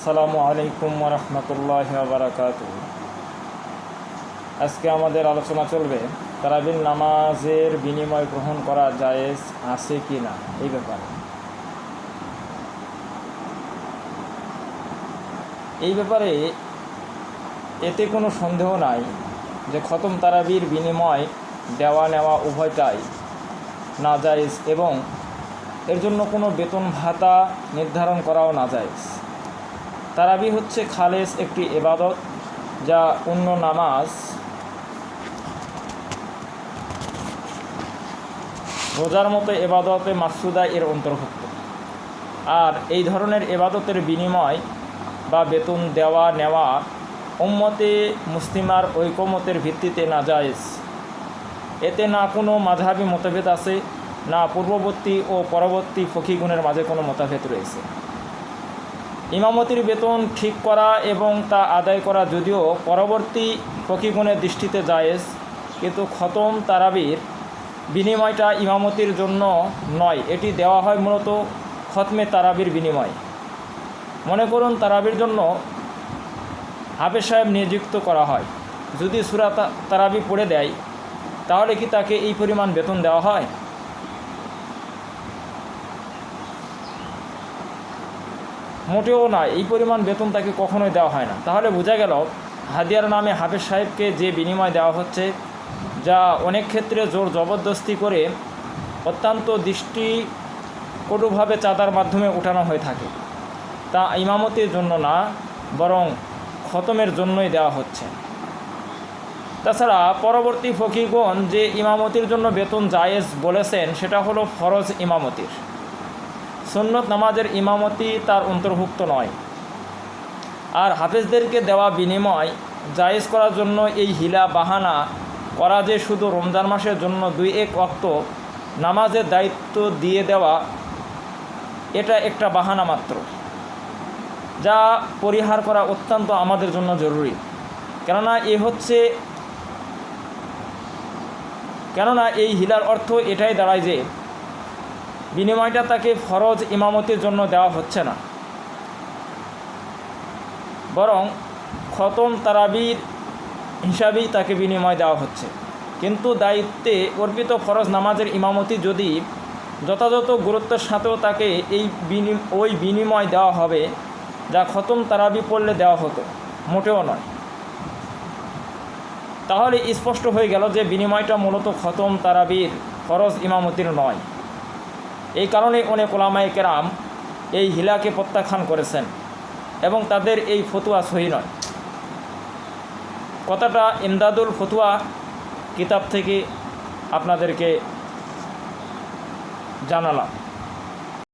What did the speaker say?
আসসালামু আলাইকুম রহমতুল্লাহ বারাকাত আজকে আমাদের আলোচনা চলবে, তারাবিল নামাজের বিনিময় গ্রহণ করা জায়েজ আছে কি না? এই ব্যাপারে। এই ব্যাপারে এতে কোনো সন্দেহ নাই যে খতম তারাবির বিনিময় দেওয়া নেওয়া উভয়টাই না জায়েজ এবং এর জন্য কোনো বেতন ভাতা নির্ধারণ করাও না জায়েজ তারাবি হচ্ছে খালেস একটি এবাদত যা অন্য নামাজ, রোজার মতো এবাদতে মাসুদা এর অন্তর্ভুক্ত। আর এই ধরনের এবাদতের বিনিময় বা বেতন দেওয়া নেওয়া উম্মতে মুসলিমার ঐকমতের ভিত্তিতে না জায়েজ এতে না কোনো মাঝহাবি মতভেদ আছে, না পূর্ববর্তী ও পরবর্তী ফকিগুণের মাঝে কোনো মতভেদ রয়েছে। ইমামতির বেতন ঠিক করা এবং তা আদায় করা যদিও পরবর্তী ফকিগুণের দৃষ্টিতে জায়েজ, কিন্তু খতম তারাবির বিনিময়টা ইমামতির জন্য নয়। এটি দেওয়া হয় মূলত খতমে তারাবির বিনিময়। মনে করুন তারাবির জন্য হাফেজ সাহেব নিযুক্ত করা হয়। যদি সুরা তারাবি পড়ে দেয়, তাহলে কি তাকে এই পরিমাণ বেতন দেওয়া হয়? মোটেও না, এই পরিমাণ বেতন তাকে কখনোই দেওয়া হয় না। তাহলে বোঝা গেল, হাদিয়ার নামে হাফেজ সাহেবকে যে বিনিময় দেওয়া হচ্ছে, যা অনেক ক্ষেত্রে জোর জবরদস্তি করে অত্যন্ত দৃষ্টি কটুভাবে চাঁদার মাধ্যমে উঠানো হয়ে থাকে। তা ইমামতির জন্য না, বরং খতমের জন্যই দেওয়া হচ্ছে। তাছাড়া পরবর্তী ফকিগণ যে ইমামতির জন্য বেতন জায়েজ বলেছেন, সেটা হলো ফরজ ইমামতির। সুন্নত নামাজের ইমামতি তার অন্তর্ভুক্ত নয়। আর হাফেজদেরকে দেওয়া বিনিময় জায়েজ করার জন্য এই হিলা বাহানা করা যে শুধু রমজান মাসের জন্য দুই এক অক্ত নামাজের দায়িত্ব দিয়ে দেওয়া, এটা একটা বাহানা মাত্র, যা পরিহার করা অত্যন্ত আমাদের জন্য জরুরি। কেননা এ হচ্ছে, কেননা এই হিলার অর্থ এটাই দাঁড়ায় যে বিনিময়টা তাকে ফরজ ইমামতির জন্য দেওয়া হচ্ছে না। বরং খতম তারাবির হিসাবেই তাকে বিনিময় দেওয়া হচ্ছে। কিন্তু দায়িত্বে অর্পিত ফরজ নামাজের ইমামতি যদি যথাযথ গুরুত্বের সাথেও তাকে এই বিনি, ওই বিনিময় দেওয়া হবে, যা খতম তারাবি পড়লে দেওয়া হতো, মোটেও নয়। তাহলে স্পষ্ট হয়ে গেল যে বিনিময়টা মূলত খতম তারাবির ফরজ ইমামতির নয়। এই কারণে অনেক ওলামায়ে কেরাম এই হিলাকে প্রত্যাখ্যান করেছেন এবং তাদের এই ফতুয়া সহি নয়। কথাটা ইমদাদুল ফতুয়া কিতাব থেকে আপনাদেরকে জানালাম।